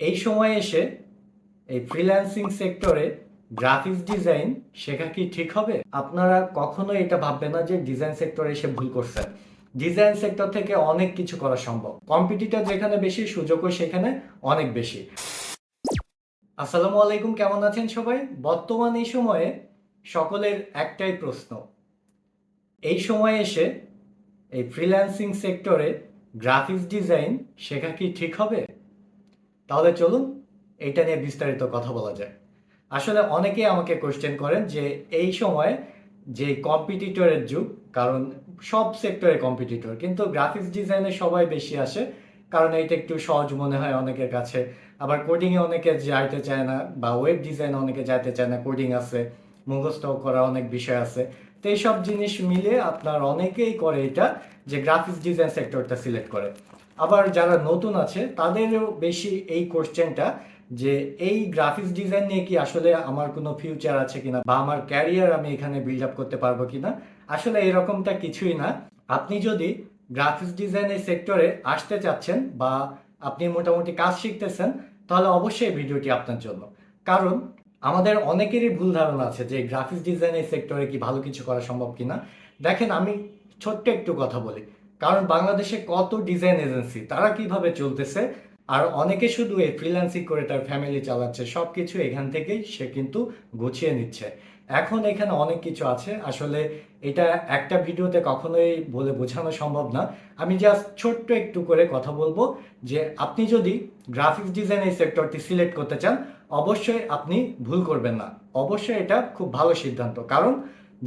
এই সময়ে এসে এই ফ্রিল্যান্সিং সেক্টরে গ্রাফিক্স ডিজাইন শেখা কি ঠিক হবে? আপনারা কখনো এটা ভাববেন না যে ডিজাইন সেক্টরে এসে ভুল করছেন ডিজাইন সেক্টর থেকে অনেক কিছু করা সম্ভব। কম্পিটিটর যেখানে বেশি, সুযোগও সেখানে অনেক বেশি। আসসালামু আলাইকুম, কেমন আছেন সবাই? বর্তমান এই সময়ে সকলের একটাই প্রশ্ন। এই সময়ে এসে এই ফ্রিল্যান্সিং সেক্টরে গ্রাফিক্স ডিজাইন শেখা কি ঠিক হবে? তাহলে চলুন এটা নিয়ে বিস্তারিত কথা বলা যায় আসলে অনেকেই আমাকে কোশ্চেন করেন যে এই সময় যে কম্পিটিটরের যুগ, কারণ সব সেক্টরে কম্পিটিটর কিন্তু গ্রাফিক্স ডিজাইনে সবাই বেশি আসে, কারণ এইটা একটু সহজ মনে হয় অনেকের কাছে। আবার কোডিংয়ে অনেকে যাইতে চায় না, বা ওয়েব ডিজাইন অনেকে যাইতে চায় না কোডিং আছে মুখস্থ করা অনেক বিষয় আছে। তো এইসব জিনিস মিলে আপনার অনেকেই করে এটা যে গ্রাফিক্স ডিজাইন সেক্টরটা সিলেক্ট করে। আবার যারা নতুন আছে, তাদেরও বেশি এই কোশ্চেনটা যে এই গ্রাফিক্স ডিজাইন নিয়ে কি আসলে আমার কোনো ফিউচার আছে কিনা বা আমার ক্যারিয়ার আমি এখানে বিল্ড আপ করতে পারব কিনা? আসলে এরকমটা কিছুই না। আপনি যদি গ্রাফিক্স ডিজাইনের সেক্টরে আসতে চাচ্ছেন বা আপনি মোটামুটি কাজ শিখতেছেন, তাহলে অবশ্যই ভিডিওটি আপনার জন্য। কারণ আমাদের অনেকেরই ভুল ধারণা আছে যে গ্রাফিক্স ডিজাইনের সেক্টরে কি ভালো কিছু করা সম্ভব কিনা। দেখেন আমি ছোট্ট একটু কথা বলি। কারণ বাংলাদেশে কত ডিজাইন এজেন্সি তারা কীভাবে চলতেছে? আর অনেকে শুধু এই ফ্রিল্যান্সিং করে তার ফ্যামিলি চালাচ্ছে সব কিছু এখান থেকেই সে কিন্তু গুছিয়ে নিচ্ছে। এখন এখানে অনেক কিছু আছে, আসলে এটা একটা ভিডিওতে কখনোই বলে বোঝানো সম্ভব না। আমি জাস্ট ছোট্ট একটু করে কথা বলব যে আপনি যদি গ্রাফিক্স ডিজাইন এই সেক্টরটি সিলেক্ট করতে চান, অবশ্যই আপনি ভুল করবেন না। অবশ্যই এটা খুব ভালো সিদ্ধান্ত, কারণ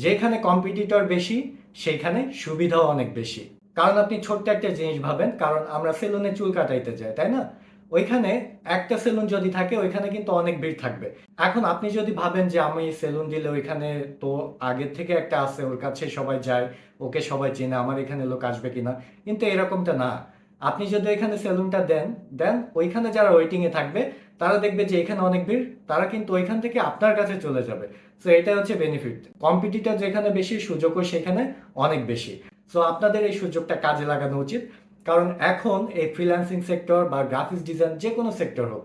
যেখানে কম্পিটিটর বেশি, সেইখানে সুবিধাও অনেক বেশি। কারণ আপনি ছোট্ট একটা জিনিস ভাবেন, কারণ আমরা সেলুনে চুল কাটাইতে যাই, তাই না? ওইখানে একটা সেলুন যদি থাকে, ওইখানে কিন্তু অনেক ভিড় থাকবে। এখন আপনি যদি ভাবেন যে আমি সেলুন দিলে ওইখানে তো আগের থেকে একটা আছে, ওর কাছে সবাই যায়, ওকে সবাই চেনে, আমার এখানে লোক আসবে কিনা? কিন্তু এরকমটা না। আপনি যদি এখানে সেলুনটা দেন দেন ওইখানে যারা ওয়েটিংয়ে থাকবে, তারা দেখবে যে এখানে অনেক ভিড়, তারা কিন্তু ওইখান থেকে আপনার কাছে চলে যাবে। সো এটা হচ্ছে বেনিফিট কম্পিটিটর যেখানে বেশি, সুযোগও সেখানে অনেক বেশি। সো আপনাদের এই সুযোগটা কাজে লাগানো উচিত। কারণ এখন এই ফ্রিল্যান্সিং সেক্টর বা গ্রাফিক্স ডিজাইন যে কোনো সেক্টর হোক,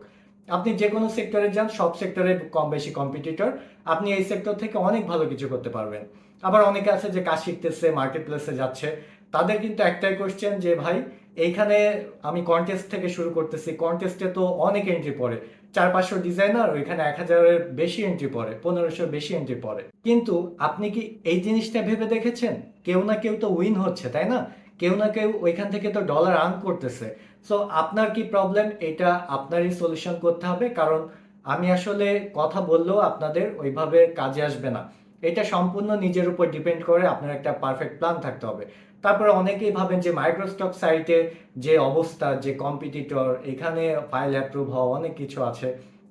আপনি যে কোনো সেক্টরে যান, সব সেক্টরে কম বেশি কম্পিটিটর আপনি এই সেক্টর থেকে অনেক ভালো কিছু করতে পারবেন। আবার অনেকে আছে যে কাজ শিখতেছে মার্কেট প্লেসে যাচ্ছে তাদের কিন্তু একটাই কোশ্চেন যে, ভাই, এইখানে আমি কন্টেস্ট থেকে শুরু করতেছি। কন্টেস্টে তো অনেক এন্ট্রি পড়ে। চার পাঁচশো ডিজাইনার ওইখানে এক হাজারের বেশি এন্ট্রি পড়ে, পনেরোশোর বেশি এন্ট্রি পড়ে। কিন্তু আপনি কি এই জিনিসটা ভেবে দেখেছেন? কেউ না কেউ তো উইন হচ্ছে, তাই না? কেউ না কেউ ওইখান থেকে তো ডলার আর্ন করতেছে। সো আপনার কি প্রবলেম এটা আপনারই সলিউশন করতে হবে। কারণ আমি আসলে কথা বললেও আপনাদের ওইভাবে কাজে আসবে না। এটা সম্পূর্ণ নিজের উপর ডিপেন্ড করে আপনার একটা পারফেক্ট প্ল্যান থাকতে হবে। তারপরে অনেকেই ভাবেন যে মাইক্রোস্টক সাইটে যে অবস্থা, যে কম্পিটিটর এখানে ফাইল অ্যাপ্রুভ হওয়া অনেক কিছু আছে।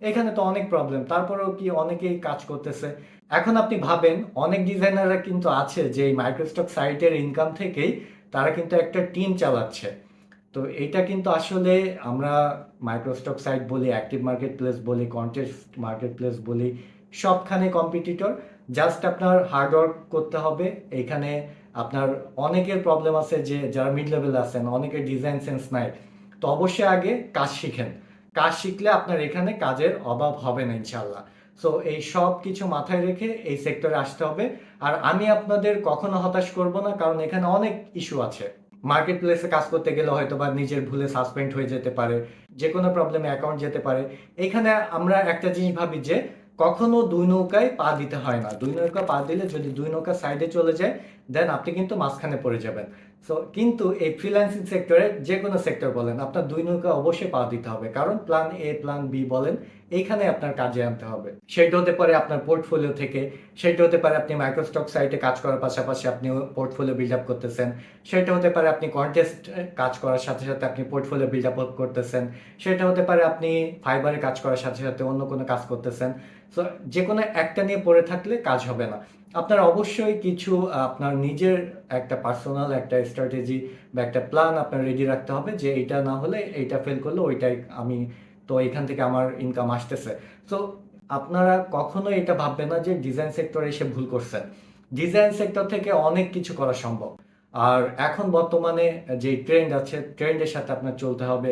এখানে তো অনেক প্রবলেম তারপরেও কি অনেকেই কাজ করতেছে। এখন আপনি ভাবেন, অনেক ডিজাইনাররা কিন্তু আছে যে এই মাইক্রোস্টক সাইটের ইনকাম থেকেই তারা কিন্তু একটা টিম চালাচ্ছে। তো এটা কিন্তু আসলে আমরা মাইক্রোস্টক সাইট বলি অ্যাক্টিভ মার্কেট প্লেস বলি কন্টেস্ট মার্কেট প্লেস বলি, সবখানে কম্পিটিটর জাস্ট আপনার হার্ডওয়ার্ক করতে হবে এইখানে আপনার অনেকের প্রবলেম আছে যে যারা মিড লেভেল আছেন, অনেকের ডিজাইন সেন্স নাই। তো অবশ্যই আগে কাজ শিখেন। কাজ শিখলে আপনার এখানে কাজের অভাব হবে না ইনশাল্লাহ সো এই সব কিছু মাথায় রেখে এই সেক্টরে আসতে হবে। আর আমি আপনাদের কখনো হতাশ করব না, কারণ এখানে অনেক ইস্যু আছে। মার্কেট প্লেসে কাজ করতে গেলে হয়তো বা নিজের ভুলে সাসপেন্ড হয়ে যেতে পারে যে কোনো প্রবলেমে অ্যাকাউন্ট যেতে পারে। এখানে আমরা একটা জিনিস ভাবি যে কখনো দুই নৌকায় পা দিতে হয় না। দুই নৌকা পা দিলে যদি দুই নৌকা সাইডে চলে যায় দেন আপনি কিন্তু মাঝখানে পড়ে যাবেন। সো কিন্তু এই ফ্রিল্যান্সিং সেক্টরে যে কোনো সেক্টর বলেন, আপনার দুই নৌকা অবশ্যই পা দিতে হবে। কারণ প্ল্যান এ প্ল্যান বি বলেন এইখানে আপনার কাজে আনতে হবে। সেটা হতে পারে আপনার পোর্টফোলিও থেকে, সেটা হতে পারে আপনি মাইক্রোস্টক সাইটে কাজ করার পাশাপাশি আপনি পোর্টফোলিও বিল্ড আপ করতেছেন। সেটা হতে পারে আপনি কন্টেস্ট কাজ করার সাথে সাথে আপনি পোর্টফোলিও বিল্ড আপ করতেছেন। সেটা হতে পারে আপনি ফাইবারে কাজ করার সাথে সাথে অন্য কোনো কাজ করতেছেন। সো যে কোনো একটা নিয়ে পড়ে থাকলে কাজ হবে না। আপনার অবশ্যই কিছু, আপনার নিজের একটা পার্সোনাল একটা স্ট্র্যাটেজি বা একটা প্ল্যান আপনার রেডি রাখতে হবে যে এটা না হলে এইটা ফেল করলে ওইটাই আমি তো এখান থেকে আমার ইনকাম আসতেছে। তো আপনারা কখনো এটা ভাববেন না যে ডিজাইন সেক্টরে এসে ভুল করছেন। ডিজাইন সেক্টর থেকে অনেক কিছু করা সম্ভব। আর এখন বর্তমানে যে ট্রেন্ড আছে ট্রেন্ডের সাথে আপনার চলতে হবে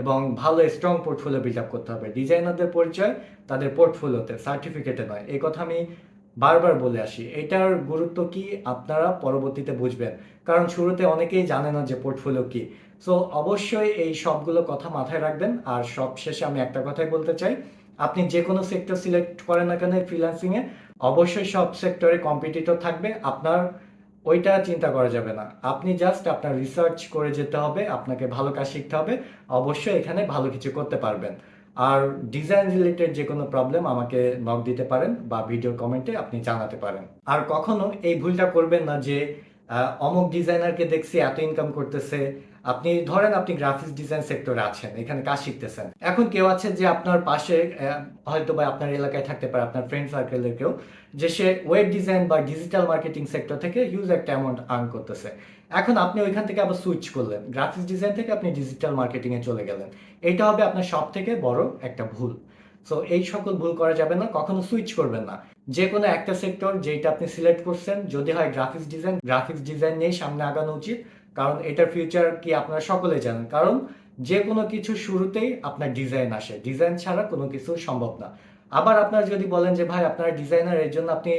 এবং ভালো স্ট্রং পোর্টফোলিও বিল্ড আপ করতে হবে। ডিজাইনারদের পরিচয় তাদের পোর্টফোলিওতে সার্টিফিকেটে নয়। এই কথা আমি বারবার বলে আসি, এটার গুরুত্ব কি আপনারা পরবর্তীতে বুঝবেন। কারণ শুরুতে অনেকেই জানে না যে পোর্টফোলিও কি। সো অবশ্যই এই সবগুলো কথা মাথায় রাখবেন। আর সব শেষে আমি একটা কথাই বলতে চাই, আপনি যে কোনো সেক্টর সিলেক্ট করেন না কেন ফ্রিল্যান্সিংয়ে অবশ্যই সব সেক্টরে কম্পিটিটর থাকবে। আপনার ওইটা চিন্তা করা যাবে না। আপনি জাস্ট আপনার রিসার্চ করে যেতে হবে, আপনাকে ভালো কাজ শিখতে হবে। অবশ্যই এখানে ভালো কিছু করতে পারবেন। আর ডিজাইন রিলেটেড যে কোনো প্রবলেম আমাকে নক দিতে পারেন বা ভিডিও কমেন্টে আপনি জানাতে পারেন। আর কখনো এই ভুলটা করবেন না যে অমুক ডিজাইনারকে দেখছি এত ইনকাম করতেছে আপনি ধরেন আপনি গ্রাফিক্স ডিজাইন সেক্টরে আছেন, এখানে কাজ শিখতেছেন। এখন কেউ আছে যে আপনার পাশে হয়তো বা আপনার এলাকায় থাকতে পারে, আপনার ফ্রেন্ড সার্কেলের কেউ, যে সে ওয়েব ডিজাইন বা ডিজিটাল মার্কেটিং সেক্টর থেকে হিউজ একটা অ্যামাউন্ট আর্ন করতেছে। এখন আপনি ওইখান থেকে আবার সুইচ করলেন। গ্রাফিক্স ডিজাইন থেকে আপনি ডিজিটাল মার্কেটিং এ চলে গেলেন। এটা হবে আপনার সব থেকে বড় একটা ভুল। সো এই সকল ভুল করা যাবে না, কখনো সুইচ করবেন না। যে কোনো একটা সেক্টর যেটা আপনি সিলেক্ট করছেন, যদি হয় গ্রাফিক্স ডিজাইন গ্রাফিক্স ডিজাইন নিয়ে সামনে আগানো উচিত। কারণ এটার ফিউচার কি আপনারা সকলে জানেন। কারণ যে কোনো কিছু শুরুতেই আপনার ডিজাইন আসে। ডিজাইন ছাড়া কোনো কিছু সম্ভব না। আবার আপনারা যদি বলেন যে, ভাই, আপনার ডিজাইনার এর জন্য আপনি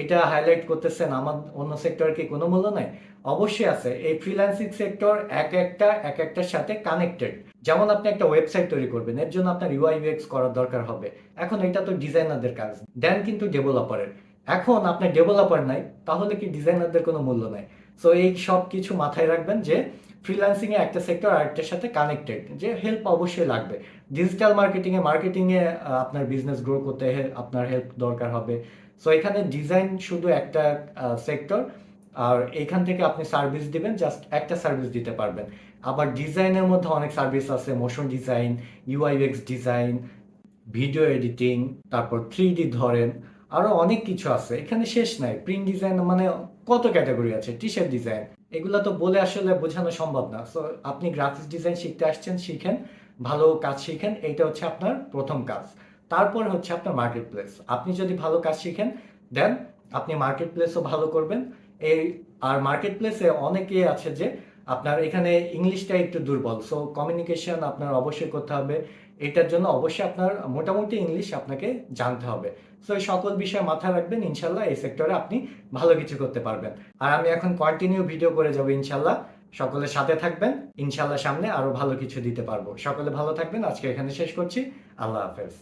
এটা হাইলাইট করতেছেন, আমার অন্য সেক্টরের কি কোনো মূল্য নাই? অবশ্যই আছে। এই ফ্রিল্যান্সিং সেক্টর এক একটা, এক একটার সাথে কানেক্টেড যেমন আপনি একটা ওয়েবসাইট তৈরি করবেন, এর জন্য আপনার ইউআই ইউএক্স করার দরকার হবে। এখন এটা তো ডিজাইনারদের কাজ দেন কিন্তু ডেভেলপারের এখন আপনার ডেভেলপার নাই, তাহলে কি ডিজাইনারদের কোনো মূল্য নাই? সো এই সব কিছু মাথায় রাখবেন যে ফ্রিল্যান্সিংয়ে একটা সেক্টর আরেকটার সাথে কানেক্টেড যে হেল্প অবশ্যই লাগবে। ডিজিটাল মার্কেটিংয়ে এ মার্কেটিং এ আহ, আপনার বিজনেস গ্রো করতে আপনার হেল্প দরকার হবে। সো এখানে ডিজাইন শুধু একটা সেক্টর আর এখান থেকে আপনি সার্ভিস দিবেন জাস্ট একটা সার্ভিস দিতে পারবেন। আবার ডিজাইনের মধ্যে অনেক সার্ভিস আছে motion design UIX design video editing তারপর থ্রি ডি ধরেন আরও অনেক কিছু আছে। এখানে শেষ নাই। প্রিন্ট ডিজাইন মানে কত ক্যাটাগরি আছে? টি শার্ট ডিজাইন এগুলো তো বলে আসলে বোঝানো সম্ভব না। সো আপনি গ্রাফিক্স ডিজাইন শিখতে আসছেন, শিখেন, ভালো কাজ শিখেন, এইটা হচ্ছে আপনার প্রথম কাজ। তারপর হচ্ছে আপনার মার্কেট প্লেস আপনি যদি ভালো কাজ শিখেন দেন আপনি মার্কেট প্লেসও ভালো করবেন। এই, আর মার্কেট প্লেসে অনেকে আছে যে আপনার এখানে ইংলিশটা একটু দুর্বল সো কমিউনিকেশন আপনার অবশ্যই করতে হবে। এটার জন্য অবশ্যই আপনার মোটামুটি ইংলিশ আপনাকে জানতে হবে। সো এই সকল বিষয় মাথায় রাখবেন, ইনশাল্লাহ এই সেক্টরে আপনি ভালো কিছু করতে পারবেন। আর আমি এখন কন্টিনিউ ভিডিও করে যাব, ইনশাল্লাহ। সকলের সাথে থাকবেন, ইনশাল্লাহ সামনে আরও ভালো কিছু দিতে পারব। সকলে ভালো থাকবেন, আজকে এখানে শেষ করছি। আল্লাহ হাফেজ।